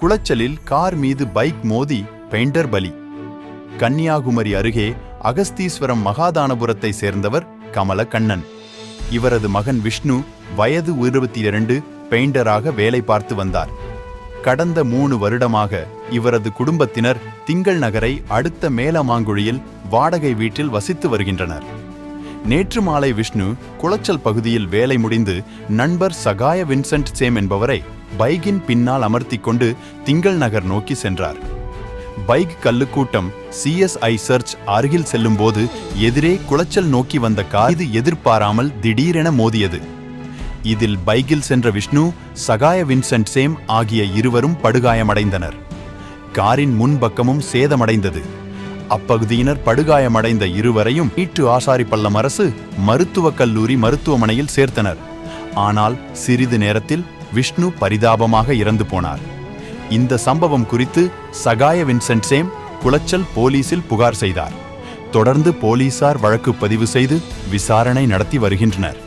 குளச்சலில் car மீது bike மோதி painter பலி. கன்னியாகுமரி அருகே அகஸ்தீஸ்வரம் மகாதானபுரத்தை சேர்ந்தவர் கமலக்கண்ணன். இவரது மகன் விஷ்ணு வயது இருபத்தி இரண்டு பெயிண்டராக வேலை பார்த்து வந்தார். கடந்த மூணு வருடமாக இவரது குடும்பத்தினர் திங்கள் நகரை அடுத்த மேலமாங்குழியில் வாடகை வீட்டில் வசித்து வருகின்றனர். நேற்று மாலை விஷ்ணு குளச்சல் பகுதியில் வேலை முடிந்து நண்பர் சகாய வின்சென்ட் சேம் என்பவரை பைக்கின் பின்னால் அமர்த்திக் கொண்டு திங்கள் நகர் நோக்கி சென்றார். பைக் கல்லுக்கூட்டம் சிஎஸ்ஐ சர்ச் அருகில் செல்லும்போது எதிரே குளச்சல் நோக்கி வந்த கார் இது எதிர்பாராமல் திடீரென மோதியது. இதில் பைக்கில் சென்ற விஷ்ணு சகாய வின்சென்ட் சேம் ஆகிய இருவரும் படுகாயமடைந்தனர். காரின் முன்பக்கமும் சேதமடைந்தது. அப்பகுதியினர் படுகாயமடைந்த இருவரையும் மீட்டு ஆசாரிப்பள்ளம் அரசு மருத்துவக் கல்லூரி மருத்துவமனையில் சேர்த்தனர். ஆனால் சிறிது நேரத்தில் விஷ்ணு பரிதாபமாக இறந்து போனார். இந்த சம்பவம் குறித்து சகாய வின்சென்ட் சேம் குளச்சல் போலீசில் புகார் செய்தார். தொடர்ந்து போலீசார் வழக்கு பதிவு செய்து விசாரணை நடத்தி வருகின்றனர்.